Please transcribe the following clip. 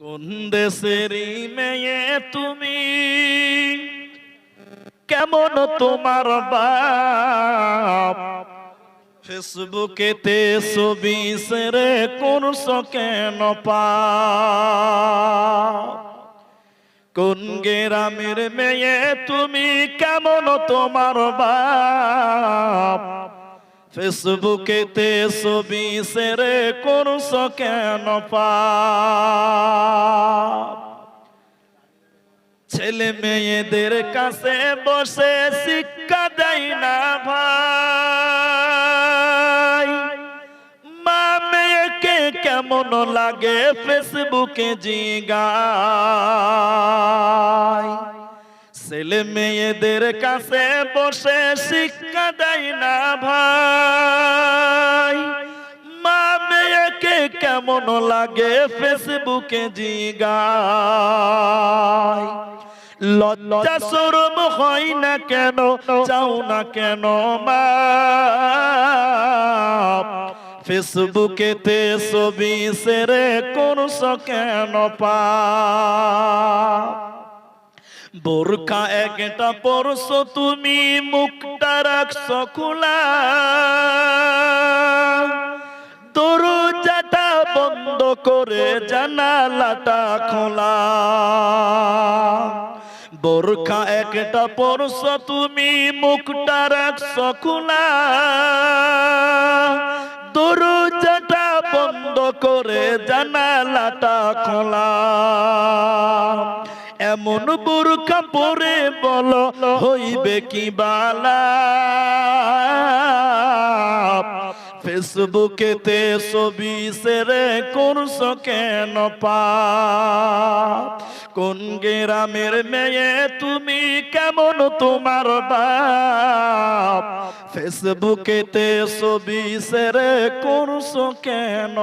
কোন দেশেরই মেয়ে তুমি? কেমন তোমার বাপ? ফেসবুকেতে ছবি সেরে কেন পাপ কোন গ্রামের মেয়ে তুমি? কেমন তোমার বাপ? ফেসবুকেতে ছবি সেরে করছ কেন পাপ ছেলে মেয়েদের কাছে বসে শিক্ষা দেয় না ভাই। মা মেয়েকে কেমন লাগে ফেসবুকে জিগায়। ছেলে মেয়েদের কাছে বসে শিক্ষা দেয় না ভাই। মা মেয়েকে কেমন লাগে ফেসবুকে জিগায়। লজ্জা শরম হয় না কেন, চাও না কেন মা? ফেসবুকেতে ছবি সেরে করছ কেন পা? বোরখা একটা পরশ, তুমি মুখটা রাখছ খোলা। দরজাটা বন্ধ করে জানালাটা খোলা। বোরখা একটা পরশ তুমি মুখটা রাখছ খোলা। দরজাটা বন্ধ করে জানালাটা খোলা। এমন বুরখা পরে বলো, হইবে কি বালা? ফেসবুকেতে ছবি সেরে করছ কেন কোন গ্রামের মেয়ে তুমি কেমন তোমার বাপ? ফেসবুকেতে ছবি সেরে করছ কেন